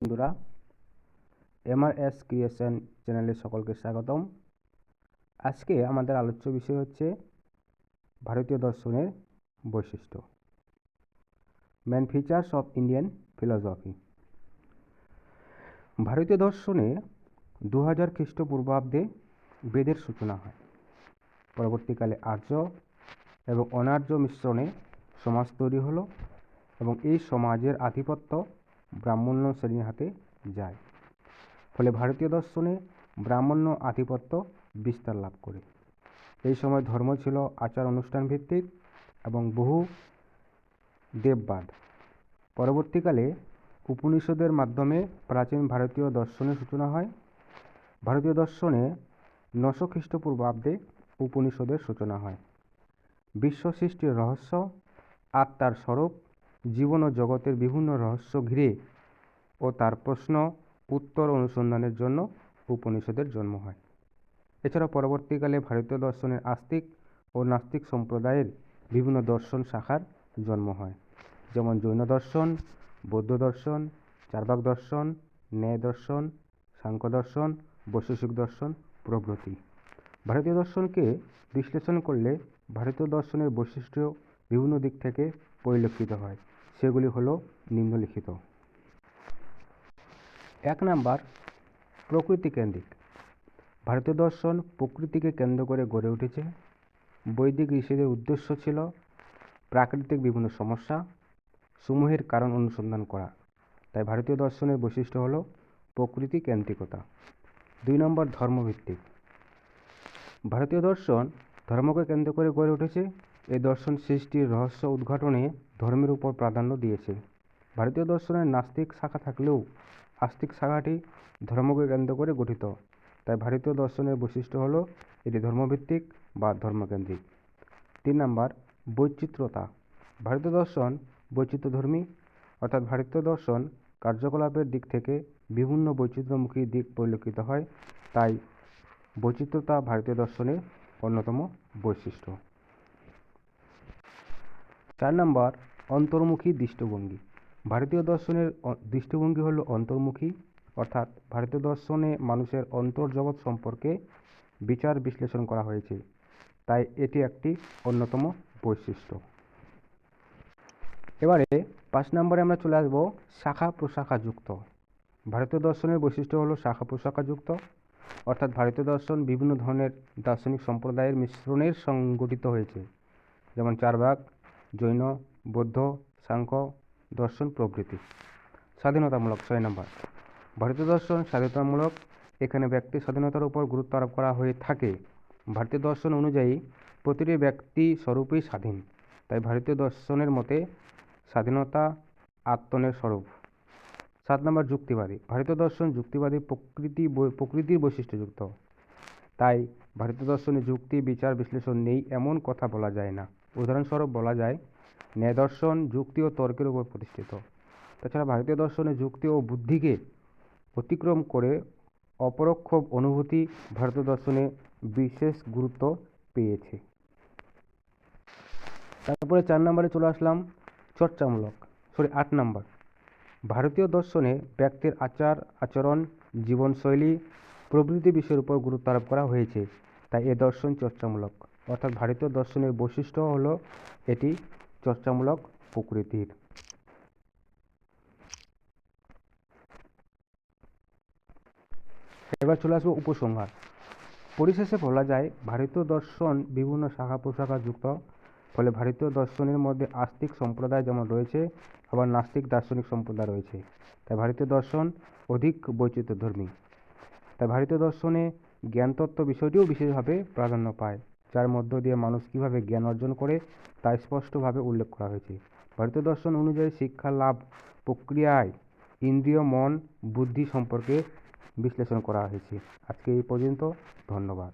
বন্ধুরা Mrs creation চ্যানেলে সকলকে স্বাগতম। আজকে আমাদের আলোচ্য বিষয় হচ্ছে ভারতীয় দর্শনের বৈশিষ্ট্য। Main features of Indian philosophy ভারতীয় দর্শনে দু হাজার খ্রিস্টপূর্বাব্দে বেদের সূচনা হয়। পরবর্তীকালে আর্য এবং অনার্য মিশ্রণে সমাজ তৈরি হলো এবং এই সমাজের আধিপত্য ব্রাহ্মণ্য শ্রেণির হাতে যায়। ফলে ভারতীয় দর্শনে ব্রাহ্মণ্য আধিপত্য বিস্তার লাভ করে। এই সময় ধর্ম ছিল আচার অনুষ্ঠান ভিত্তিক এবং বহু দেববাদ। পরবর্তীকালে উপনিষদের মাধ্যমে প্রাচীন ভারতীয় দর্শনের সূচনা হয়। ভারতীয় দর্শনে নশো খ্রিস্টপূর্বাব্দে উপনিষদের সূচনা হয়। বিশ্ব সৃষ্টির রহস্য, আত্মার স্বরূপ জীবন ও জগতের বিভিন্ন রহস্য ঘিরে ও তার প্রশ্ন, উত্তর অনুসন্ধানের জন্য উপনিষদের জন্ম হয়। এছাড়া পরবর্তীকালে ভারতীয় দর্শনের আস্তিক ও নাস্তিক সম্প্রদায়ের বিভিন্ন দর্শন শাখার জন্ম হয়। যেমন জৈন দর্শন, বৌদ্ধ দর্শন, চার্বাক দর্শন, ন্যায় দর্শন, সাংখ্য দর্শন বৈশেষিক দর্শন, প্রভৃতি। ভারতীয় দর্শনকে বিশ্লেষণ করলে ভারতীয় দর্শনের বৈশিষ্ট্য বিভিন্ন দিক থেকে পরিলক্ষিত হয়। সেগুলি হলো নিম্নলিখিত। এক নাম্বার, প্রকৃতি কেন্দ্রিক। ভারতীয় দর্শন প্রকৃতিকে কেন্দ্র করে গড়ে উঠেছে। বৈদিক ঋষিদের উদ্দেশ্য ছিল প্রাকৃতিক বিভিন্ন সমস্যা সমূহের কারণ অনুসন্ধান করা। তাই ভারতীয় দর্শনের বৈশিষ্ট্য হলো প্রকৃতি কেন্দ্রিকতা। দুই নম্বর, ধর্মভিত্তিক। ভারতীয় দর্শন ধর্মকে কেন্দ্র করে গড়ে উঠেছে এই দর্শন সৃষ্টির রহস্য উদ্ঘাটনে ধর্মের উপর প্রাধান্য দিয়েছে। ভারতীয় দর্শনের নাস্তিক শাখা থাকলেও আস্তিক শাখাটি ধর্মকে কেন্দ্র করে গঠিত। তাই ভারতীয় দর্শনের বৈশিষ্ট্য হলো এটি ধর্মভিত্তিক বা ধর্মকেন্দ্রিক। তিন নাম্বার, বৈচিত্র্যতা। ভারতীয় দর্শন বৈচিত্র্যধর্মী, অর্থাৎ ভারতীয় দর্শন কার্যকলাপের দিক থেকে বিভিন্ন বৈচিত্র্যমুখী দিক পরিলক্ষিত হয়। তাই বৈচিত্র্যতা ভারতীয় দর্শনের অন্যতম বৈশিষ্ট্য। চার নম্বর, অন্তর্মুখী দৃষ্টিভঙ্গি। ভারতীয় দর্শনের দৃষ্টিভঙ্গি হলো অন্তর্মুখী, অর্থাৎ ভারতীয় দর্শনে মানুষের অন্তর্জগৎ সম্পর্কে বিচার বিশ্লেষণ করা হয়েছে। তাই এটি একটি অন্যতম বৈশিষ্ট্য। এবারে পাঁচ নম্বরে আমরা চলে আসব শাখা প্রশাখা যুক্ত ভারতীয় দর্শনের বৈশিষ্ট্য হলো শাখা প্রশাখা যুক্ত অর্থাৎ ভারতীয় দর্শন বিভিন্ন ধরনের দার্শনিক সম্প্রদায়ের মিশ্রণের সংগঠিত হয়েছে। যেমন চারবাগ জৈন, বৌদ্ধ, সাংখ্য, দর্শন, প্রভৃতি। স্বাধীনতামূলক ছয় নম্বর। ভারতীয় দর্শন স্বাধীনতামূলক। এখানে ব্যক্তি স্বাধীনতার উপর গুরুত্ব আরোপ করা হয়ে থাকে। ভারতীয় দর্শন অনুযায়ী প্রতিটি ব্যক্তি স্বরূপই স্বাধীন। তাই ভারতীয় দর্শনের মতে স্বাধীনতা আত্মনের স্বরূপ। সাত নম্বর, যুক্তিবাদী। ভারতীয় দর্শন যুক্তিবাদী প্রকৃতি প্রকৃতির বৈশিষ্ট্যযুক্ত। তাই ভারতীয় দর্শনে যুক্তি, বিচার, বিশ্লেষণ নেই এমন কথা বলা যায় না। উদাহরণস্বরূপ বলা যায় ন্যায় দর্শন যুক্তি ও তর্কের উপর প্রতিষ্ঠিত। তাছাড়া ভারতীয় দর্শনে যুক্তি ও বুদ্ধিকে অতিক্রম করে অপরোক্ষ অনুভূতি ভারতীয় দর্শনে বিশেষ গুরুত্ব পেয়েছে। তারপরে চার নম্বরে চলে আসলাম, চর্চামূলক, সরি, আট নম্বর। ভারতীয় দর্শনে ব্যক্তির আচার, আচরণ, জীবনশৈলী, প্রভৃতি বিষয়ের উপর গুরুত্ব আরোপ করা হয়েছে, তাই এ দর্শন চর্চামূলক। অর্থাৎ ভারতীয় দর্শনের বৈশিষ্ট্য হলো এটি চর্চামূলক প্রকৃতির। এবার চলে আসব উপসংহার। পরিশেষে বলা যায়, ভারতীয় দর্শন বিভিন্ন শাখা প্রশাখা যুক্ত। ফলে ভারতীয় দর্শনের মধ্যে আস্তিক সম্প্রদায় যেমন রয়েছে, আবার নাস্তিক দার্শনিক সম্প্রদায় রয়েছে। তাই ভারতীয় দর্শন অধিক বৈচিত্র্যধর্মী। তাই ভারতীয় দর্শনে জ্ঞানতত্ত্ব বিষয়টিও বিশেষভাবে প্রাধান্য পায়। যার মধ্য দিয়ে মানুষ কীভাবে জ্ঞান অর্জন করে তা স্পষ্টভাবে উল্লেখ করা হয়েছে। ভারতীয় দর্শন অনুযায়ী শিক্ষা লাভ প্রক্রিয়ায় ইন্দ্রিয়, মন, বুদ্ধি সম্পর্কে বিশ্লেষণ করা হয়েছে। আজকে এই পর্যন্ত, ধন্যবাদ।